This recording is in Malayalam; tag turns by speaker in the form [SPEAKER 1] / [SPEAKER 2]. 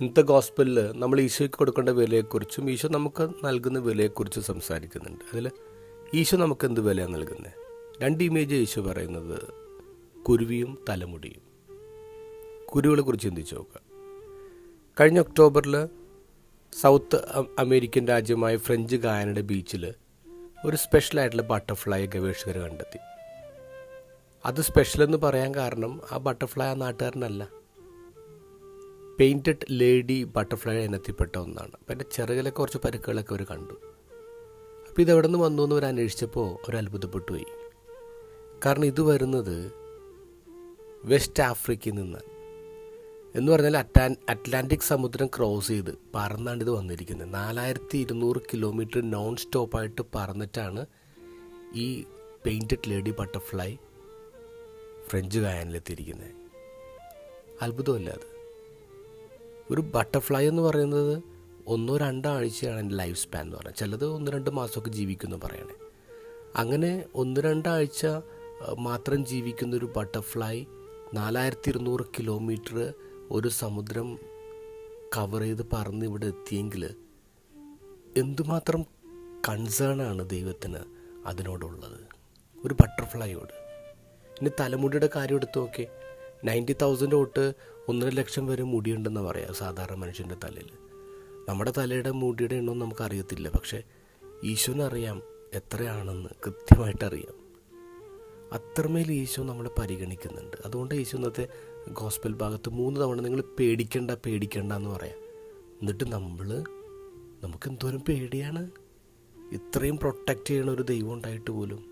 [SPEAKER 1] ഇന്നത്തെ ഗോസ്പലിൽ നമ്മൾ ഈശോയ്ക്ക് കൊടുക്കേണ്ട വിലയെക്കുറിച്ചും ഈശോ നമുക്ക് നൽകുന്ന വിലയെക്കുറിച്ചും സംസാരിക്കുന്നുണ്ട്. അതിൽ ഈശോ നമുക്ക് എന്ത് വിലയാണ് നൽകുന്നത്? രണ്ട് ഇമേജ് ഈശോ പറയുന്നത് കുരുവിയും തലമുടിയും. കുരുവികളെ കുറിച്ച് ചിന്തിച്ച് നോക്കുക. കഴിഞ്ഞ ഒക്ടോബറിൽ സൗത്ത് അമേരിക്കൻ രാജ്യമായ ഫ്രഞ്ച് ഗായനയുടെ ബീച്ചിൽ ഒരു സ്പെഷ്യലായിട്ടുള്ള ബട്ടർഫ്ലൈ ഗവേഷകർ കണ്ടെത്തി. അത് സ്പെഷ്യൽ എന്ന് പറയാൻ കാരണം ആ ബട്ടർഫ്ലൈ ആ നാട്ടുകാരനല്ല. പെയിന്റഡ് ലേഡി ബട്ടർഫ്ലൈ ഇനത്തിൽപ്പെട്ട ഒന്നാണ്. അപ്പം എന്റെ ചെറുകിലെ കുറച്ച് പരുക്കുകളൊക്കെ അവർ കണ്ടു. അപ്പോൾ ഇതെവിടെ നിന്ന് വന്നു എന്ന് അവർ അന്വേഷിച്ചപ്പോൾ അവർ അത്ഭുതപ്പെട്ടു പോയി കാരണം ഇത് വരുന്നത് വെസ്റ്റ് ആഫ്രിക്കയിൽ നിന്ന്. എന്ന് പറഞ്ഞാൽ അറ്റാൻ അറ്റ്ലാന്റിക് സമുദ്രം ക്രോസ് ചെയ്ത് പറന്നാണ് ഇത് വന്നിരിക്കുന്നത്. നാലായിരത്തി ഇരുന്നൂറ് കിലോമീറ്റർ നോൺ സ്റ്റോപ്പായിട്ട് പറന്നിട്ടാണ് ഈ പെയിന്റഡ് ലേഡി ബട്ടർഫ്ലൈ ഫ്രഞ്ച് ഗായനിലെത്തിയിരിക്കുന്നത്. അത്ഭുതമല്ല അത്? ഒരു ബട്ടർഫ്ലൈ എന്ന് പറയുന്നത് ഒന്നോ രണ്ടോ ആഴ്ചയാണ് എന്റെ ലൈഫ് സ്പാൻ എന്ന് പറയുന്നത്. ചിലത് ഒന്ന് രണ്ട് മാസമൊക്കെ ജീവിക്കുമെന്ന് പറയണേ. അങ്ങനെ ഒന്ന് രണ്ടാഴ്ച മാത്രം ജീവിക്കുന്ന ഒരു ബട്ടർഫ്ലൈ നാലായിരത്തി ഇരുന്നൂറ് കിലോമീറ്റർ ഒരു സമുദ്രം കവർ ചെയ്ത് പറന്ന് ഇവിടെ എത്തിയെങ്കിൽ എന്തുമാത്രം കൺസേൺ ആണ് ദൈവത്തിന് അതിനോടുള്ളത്? ഒരു ബട്ടർഫ്ലൈയോട് ഇനി തലമുടിയുടെ കാര്യം എടുത്തു നോക്കേ നയന്റി തൗസൻഡ് തൊട്ട് ഒന്നര ലക്ഷം വരെ മുടിയുണ്ടെന്ന് പറയാം സാധാരണ മനുഷ്യന്റെ തലയിൽ. നമ്മുടെ തലയുടെ മുടിയുടെ എണ്ണം നമുക്ക് അറിയത്തില്ല പക്ഷേ ഈശോനറിയാം എത്രയാണെന്ന് കൃത്യമായിട്ട് അറിയാം അത്രമേൽ ഈശോ നമ്മളെ പരിഗണിക്കുന്നുണ്ട്. അതുകൊണ്ട് ഈശോ ഇന്നത്തെ ഗോസ്പൽ ഭാഗത്ത് മൂന്ന് തവണ നിങ്ങൾ പേടിക്കണ്ട പേടിക്കണ്ട എന്ന് പറയാം. എന്നിട്ട് നമ്മൾ നമുക്ക് എന്തോരം പേടിയാണ്? ഇത്രയും പ്രൊട്ടക്റ്റ് ചെയ്യണ ഒരു ദൈവം ഉണ്ടായിട്ട് പോലും